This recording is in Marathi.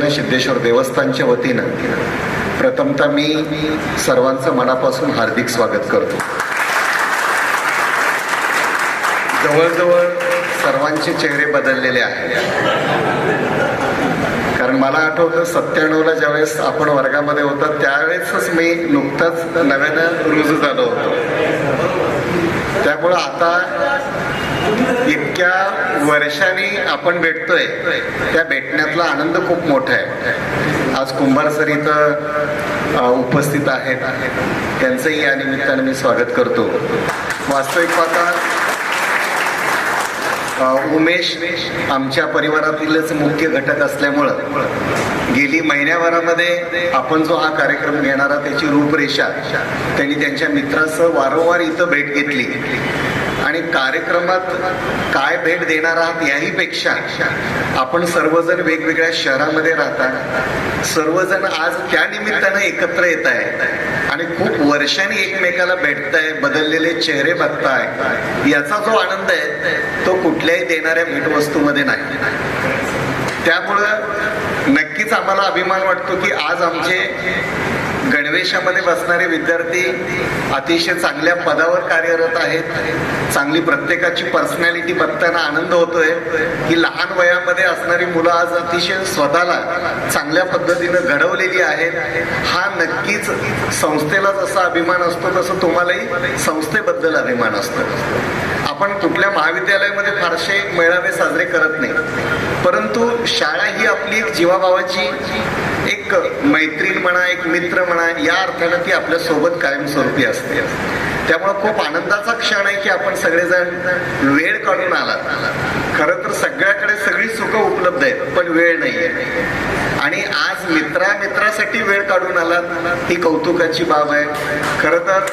सिद्धेश्वर देवस्थानच्या वतीनं प्रथमतः मी सर्वांचं मनापासून हार्दिक स्वागत करतो. जवळजवळ सर्वांचे चेहरे बदललेले आहेत. कारण मला आठवतं सत्त्याण्णवला ज्यावेळेस आपण वर्गामध्ये होतो त्यावेळेसच मी नुकताच नव्यानं रुजू झालो होतो. त्यामुळं आता इतक्या वर्षाने आपण भेटतोय त्या भेटण्यातला आनंद खूप मोठा आहे. आज कुंभार सर इथं उपस्थित आहेत. त्यांचंही या निमित्ताने मी स्वागत करतो. वास्तविक पाहता उमेश आमच्या परिवारातीलच मुख्य घटक असल्यामुळं गेली महिन्याभरामध्ये आपण जो हा कार्यक्रम घेणारा त्याची रूपरेषा त्यांनी त्यांच्या मित्रासह वारंवार इथं भेट घेतली. आणि कार्यक्रमात काय भेट देणार आहात याही पेक्षा आपण सर्वजण वेगवेगळ्या शहरामध्ये राहतात. सर्वजण आज त्या निमित्तानं एकत्र येत आहे. आणि खूप वर्षांनी एकमेकाला भेटताय बदललेले चेहरे बघताय. याचा जो आनंद आहे तो कुठल्याही देणाऱ्या भेटवस्तूमध्ये नाही. त्यामुळं नक्कीच आम्हाला अभिमान वाटतो की आज आमचे गणवेशामध्ये बसणारे विद्यार्थी अतिशय चांगल्या पदावर कार्यरत आहेत. चांगली प्रत्येकाची पर्सनॅलिटी बघताना आनंद होतोय. की लहान वयामध्ये असणारी मुलं आज अतिशय स्वतःला चांगल्या पद्धतीनं घडवलेली आहेत. हा नक्कीच संस्थेला जसा अभिमान असतो तसं तुम्हालाही संस्थेबद्दल अभिमान असतो. आपण कुठल्या महाविद्यालयामध्ये फारसे मेळावे साजरे करत नाही. परंतु शाळा ही आपली एक जीवाभावाची एक मैत्रीण म्हणा एक मित्र म्हणा या अर्थानं ती आपल्यासोबत कायमस्वरूपी असते. त्यामुळं खूप आनंदाचा क्षण आहे की आपण सगळेजण वेळ काढून आलात. खरं तर सगळ्याकडे सगळी सुख उपलब्ध आहेत पण वेळ नाहीये. आणि आज मित्रा मित्रासाठी वेळ काढून आलात ही कौतुकाची बाब आहे. खरं तर